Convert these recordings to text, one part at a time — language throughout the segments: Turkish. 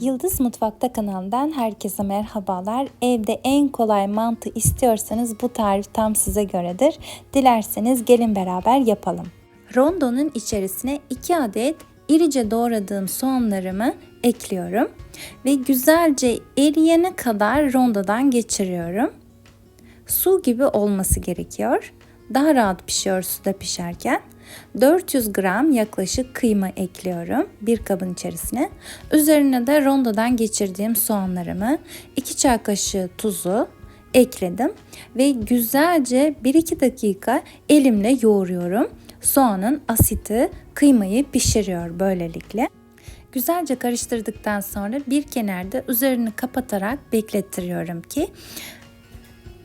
Yıldız Mutfakta kanalından herkese merhabalar. Evde en kolay mantı istiyorsanız bu tarif tam size göredir. Dilerseniz gelin beraber yapalım. Rondonun içerisine 2 adet irice doğradığım soğanlarımı ekliyorum ve güzelce eriyene kadar rondodan geçiriyorum. Su gibi olması gerekiyor. Daha rahat pişiyor suda pişerken. 400 gram yaklaşık kıyma ekliyorum bir kabın içerisine. Üzerine de rondodan geçirdiğim soğanlarımı, 2 çay kaşığı tuzu ekledim ve güzelce 1-2 dakika elimle yoğuruyorum. Soğanın asiti kıymayı pişiriyor böylelikle. Güzelce karıştırdıktan sonra bir kenarda üzerini kapatarak beklettiriyorum ki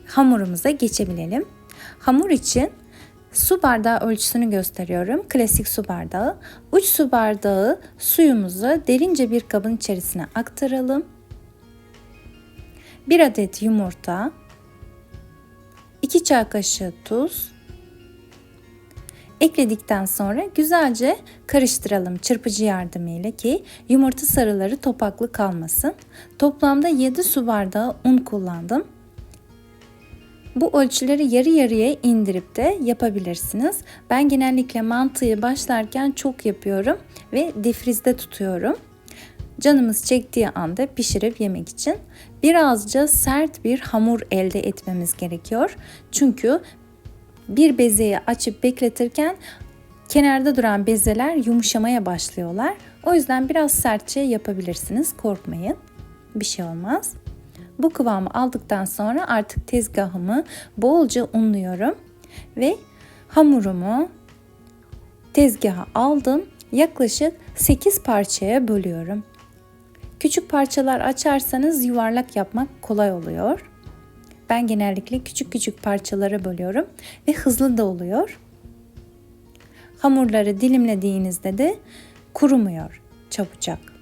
hamurumuza geçebilelim. Hamur için Su bardağı ölçüsünü gösteriyorum. Klasik su bardağı. Uç su bardağı suyumuzu derince bir kabın içerisine aktaralım. 1 adet yumurta, 2 çay kaşığı tuz, ekledikten sonra güzelce karıştıralım çırpıcı yardımıyla ki yumurta sarıları topaklı kalmasın. Toplamda 7 su bardağı un kullandım. Bu ölçüleri yarı yarıya indirip de yapabilirsiniz. Ben genellikle mantıyı başlarken çok yapıyorum ve difrizde tutuyorum. Canımız çektiği anda pişirip yemek için birazca sert bir hamur elde etmemiz gerekiyor. Çünkü bir bezeyi açıp bekletirken kenarda duran bezeler yumuşamaya başlıyorlar. O yüzden biraz sertçe yapabilirsiniz. Korkmayın. Bir şey olmaz. Bu kıvamı aldıktan sonra artık tezgahımı bolca unluyorum ve hamurumu tezgaha aldım. Yaklaşık 8 parçaya bölüyorum. Küçük parçalar açarsanız yuvarlak yapmak kolay oluyor. Ben genellikle küçük küçük parçalara bölüyorum ve hızlı da oluyor. Hamurları dilimlediğinizde de kurumuyor çabucak.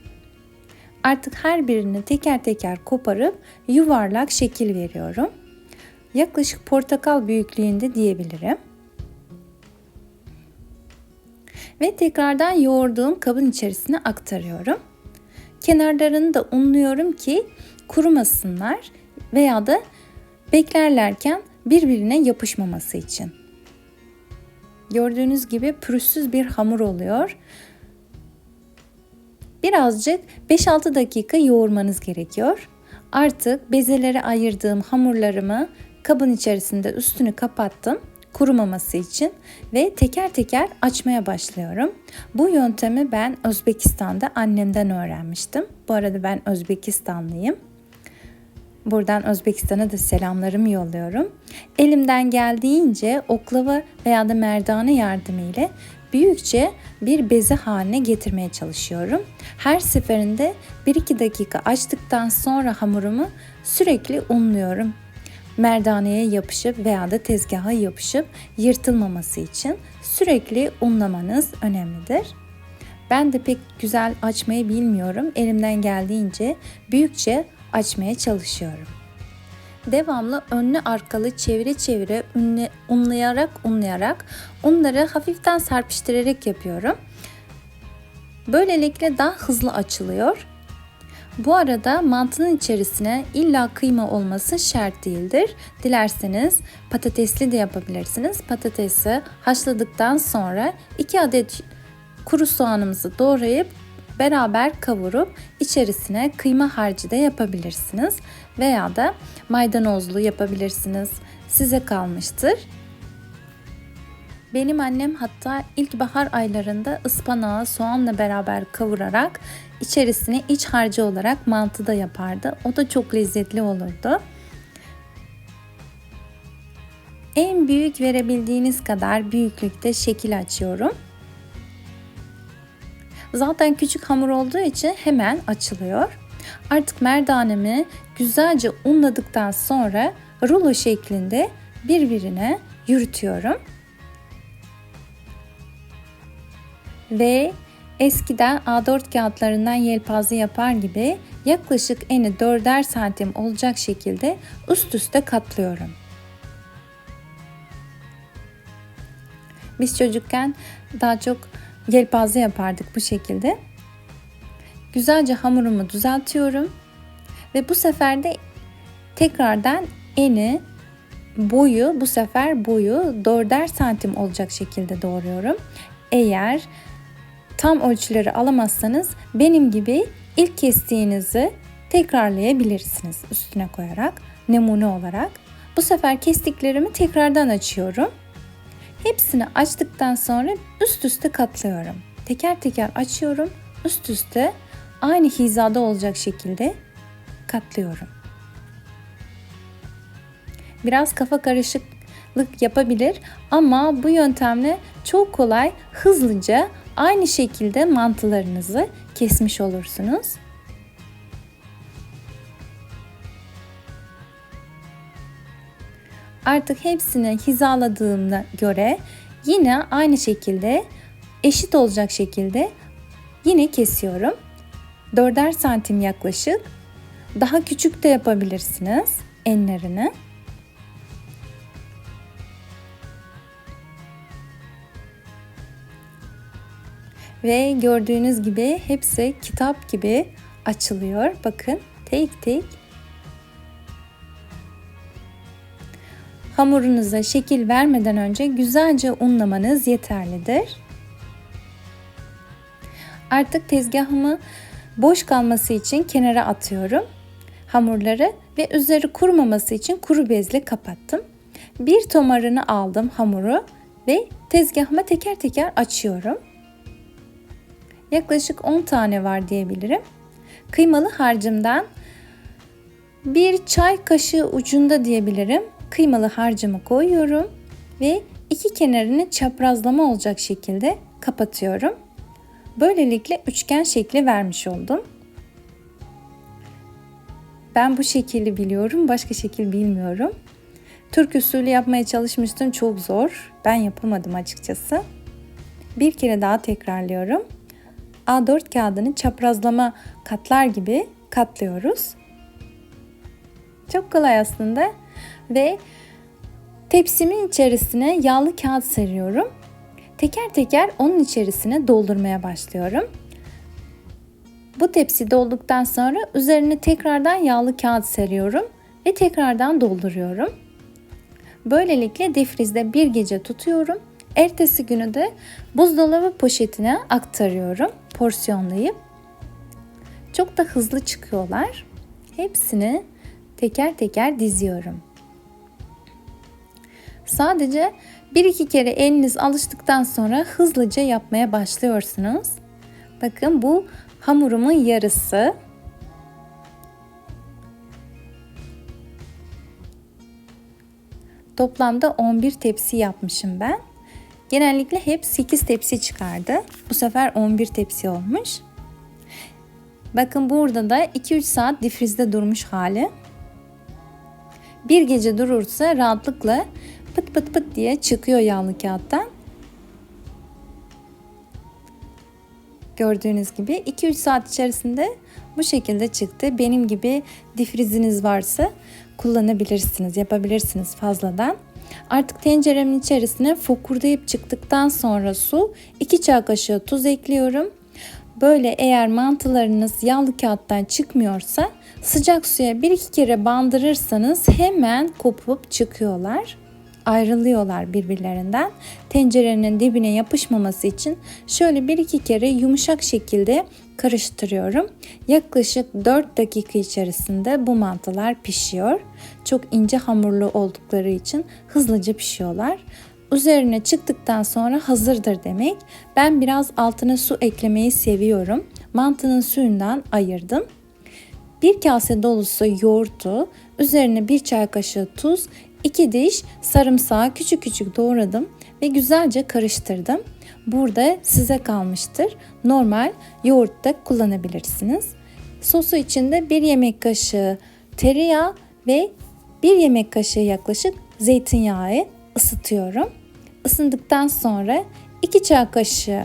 Artık her birini teker teker koparıp yuvarlak şekil veriyorum. Yaklaşık portakal büyüklüğünde diyebilirim. Ve tekrardan yoğurduğum kabın içerisine aktarıyorum. Kenarlarını da unluyorum ki kurumasınlar veya da beklerlerken birbirine yapışmaması için. Gördüğünüz gibi pürüzsüz bir hamur oluyor. Birazcık 5-6 dakika yoğurmanız gerekiyor. Artık bezelere ayırdığım hamurlarımı kabın içerisinde üstünü kapattım kurumaması için ve teker teker açmaya başlıyorum. Bu yöntemi ben Özbekistan'da annemden öğrenmiştim. Bu arada ben Özbekistanlıyım. Buradan Özbekistan'a da selamlarımı yolluyorum. Elimden geldiğince oklava veya da merdane yardımıyla büyükçe bir beze haline getirmeye çalışıyorum. Her seferinde 1-2 dakika açtıktan sonra hamurumu sürekli unluyorum. Merdaneye yapışıp veya da tezgaha yapışıp yırtılmaması için sürekli unlamanız önemlidir. Ben de pek güzel açmayı bilmiyorum. Elimden geldiğince büyükçe açmaya çalışıyorum. Devamlı önlü arkalı çevire çevire unlayarak unlayarak onları hafiften serpiştirerek yapıyorum. Böylelikle daha hızlı açılıyor. Bu arada mantının içerisine illa kıyma olması şart değildir. Dilerseniz patatesli de yapabilirsiniz. Patatesi haşladıktan sonra 2 adet kuru soğanımızı doğrayıp beraber kavurup içerisine kıyma harcı da yapabilirsiniz veya da maydanozlu yapabilirsiniz. Size kalmıştır. Benim annem hatta ilkbahar aylarında ıspanağı soğanla beraber kavurarak içerisine iç harcı olarak mantı da yapardı. O da çok lezzetli olurdu. En büyük verebildiğiniz kadar büyüklükte şekil açıyorum. Zaten küçük hamur olduğu için hemen açılıyor. Artık merdanemi güzelce unladıktan sonra rulo şeklinde birbirine yürütüyorum. Ve eskiden A4 kağıtlarından yelpaze yapar gibi yaklaşık eni 4'er santim olacak şekilde üst üste katlıyorum. Biz çocukken daha çok yelpaze yapardık bu şekilde. Güzelce hamurumu düzeltiyorum. Ve bu sefer de tekrardan eni boyu bu sefer boyu 4'er santim olacak şekilde doğruyorum. Eğer tam ölçüleri alamazsanız benim gibi ilk kestiğinizi tekrarlayabilirsiniz üstüne koyarak nemune olarak. Bu sefer kestiklerimi tekrardan açıyorum. Hepsini açtıktan sonra üst üste katlıyorum. Teker teker açıyorum. Üst üste aynı hizada olacak şekilde katlıyorum. Biraz kafa karışıklık yapabilir ama bu yöntemle çok kolay hızlıca aynı şekilde mantılarınızı kesmiş olursunuz. Artık hepsini hizaladığımda göre yine aynı şekilde eşit olacak şekilde yine kesiyorum. 4'er santim yaklaşık. Daha küçük de yapabilirsiniz enlerini. Ve gördüğünüz gibi hepsi kitap gibi açılıyor. Bakın tek tek. Hamurunuza şekil vermeden önce güzelce unlamanız yeterlidir. Artık tezgahımı boş kalması için kenara atıyorum. Hamurları ve üzeri kurumaması için kuru bezle kapattım. Bir tomarını aldım hamuru ve tezgahıma teker teker açıyorum. Yaklaşık 10 tane var diyebilirim. Kıymalı harcımdan bir çay kaşığı ucunda diyebilirim. Kıymalı harcımı koyuyorum ve iki kenarını çaprazlama olacak şekilde kapatıyorum. Böylelikle üçgen şekli vermiş oldum. Ben bu şekilde biliyorum, başka şekil bilmiyorum. Türk usulü yapmaya çalışmıştım, çok zor. Ben yapamadım açıkçası. Bir kere daha tekrarlıyorum. A4 kağıdını çaprazlama katlar gibi katlıyoruz. Çok kolay aslında ve tepsimin içerisine yağlı kağıt seriyorum. Teker teker onun içerisine doldurmaya başlıyorum. Bu tepsi dolduktan sonra üzerine tekrardan yağlı kağıt seriyorum ve tekrardan dolduruyorum. Böylelikle defrizde bir gece tutuyorum. Ertesi günü de buzdolabı poşetine aktarıyorum porsiyonlayıp. Çok da hızlı çıkıyorlar. Hepsini teker teker diziyorum. Sadece bir iki kere eliniz alıştıktan sonra hızlıca yapmaya başlıyorsunuz. Bakın bu hamurumun yarısı. Toplamda 11 tepsi yapmışım ben. Genellikle hep 8 tepsi çıkardı. Bu sefer 11 tepsi olmuş. Bakın burada da 2-3 saat difrizde durmuş hali. Bir gece durursa rahatlıkla pıt pıt pıt diye çıkıyor yağlı kağıttan. Gördüğünüz gibi 2-3 saat içerisinde bu şekilde çıktı. Benim gibi difriziniz varsa kullanabilirsiniz, yapabilirsiniz fazladan. Artık tenceremin içerisine fokurdayıp çıktıktan sonra su, 2 çay kaşığı tuz ekliyorum. Böyle eğer mantılarınız yağlı kağıttan çıkmıyorsa sıcak suya bir iki kere bandırırsanız hemen kopup çıkıyorlar ayrılıyorlar birbirlerinden. Tencerenin dibine yapışmaması için şöyle bir iki kere yumuşak şekilde karıştırıyorum. Yaklaşık 4 dakika içerisinde bu mantılar pişiyor. Çok ince hamurlu oldukları için hızlıca pişiyorlar. Üzerine çıktıktan sonra hazırdır demek. Ben biraz altına su eklemeyi seviyorum. Mantının suyundan ayırdım. Bir kase dolusu yoğurtu, üzerine bir çay kaşığı tuz, 2 diş sarımsağı küçük küçük doğradım ve güzelce karıştırdım. Burada size kalmıştır. Normal yoğurt da kullanabilirsiniz. Sosu içinde 1 yemek kaşığı tereyağı ve 1 yemek kaşığı yaklaşık zeytinyağı ısıtıyorum. Isındıktan sonra 2 çay kaşığı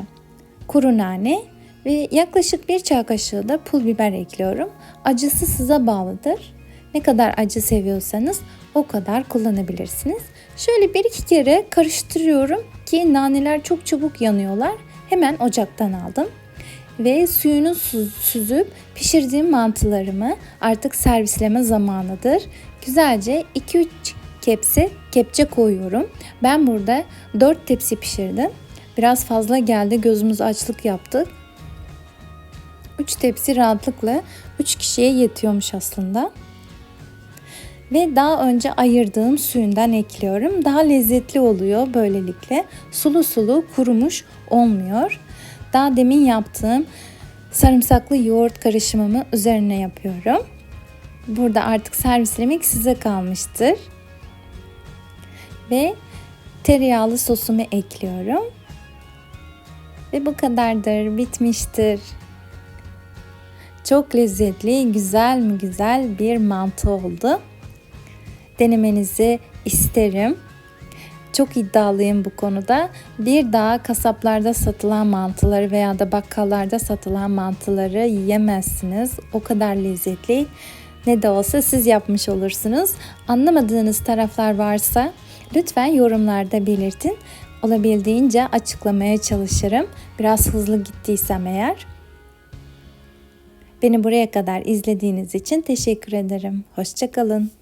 kuru nane ve yaklaşık 1 çay kaşığı da pul biber ekliyorum. Acısı size bağlıdır. Ne kadar acı seviyorsanız o kadar kullanabilirsiniz. Şöyle bir iki kere karıştırıyorum ki naneler çok çabuk yanıyorlar. Hemen ocaktan aldım. Ve suyunu su- süzüp pişirdiğim mantılarımı artık servisleme zamanıdır. Güzelce 2-3 kepse kepçe koyuyorum. Ben burada 4 tepsi pişirdim. Biraz fazla geldi gözümüz açlık yaptı. 3 tepsi rahatlıkla 3 kişiye yetiyormuş aslında. Ve daha önce ayırdığım suyundan ekliyorum. Daha lezzetli oluyor böylelikle. Sulu sulu kurumuş olmuyor. Daha demin yaptığım sarımsaklı yoğurt karışımımı üzerine yapıyorum. Burada artık servislemek size kalmıştır. Ve tereyağlı sosumu ekliyorum. Ve bu kadardır, bitmiştir. Çok lezzetli, güzel mi güzel bir mantı oldu. Denemenizi isterim. Çok iddialıyım bu konuda. Bir daha kasaplarda satılan mantıları veya da bakkallarda satılan mantıları yiyemezsiniz. O kadar lezzetli. Ne de olsa siz yapmış olursunuz. Anlamadığınız taraflar varsa lütfen yorumlarda belirtin. Olabildiğince açıklamaya çalışırım. Biraz hızlı gittiysem eğer. Beni buraya kadar izlediğiniz için teşekkür ederim. Hoşçakalın.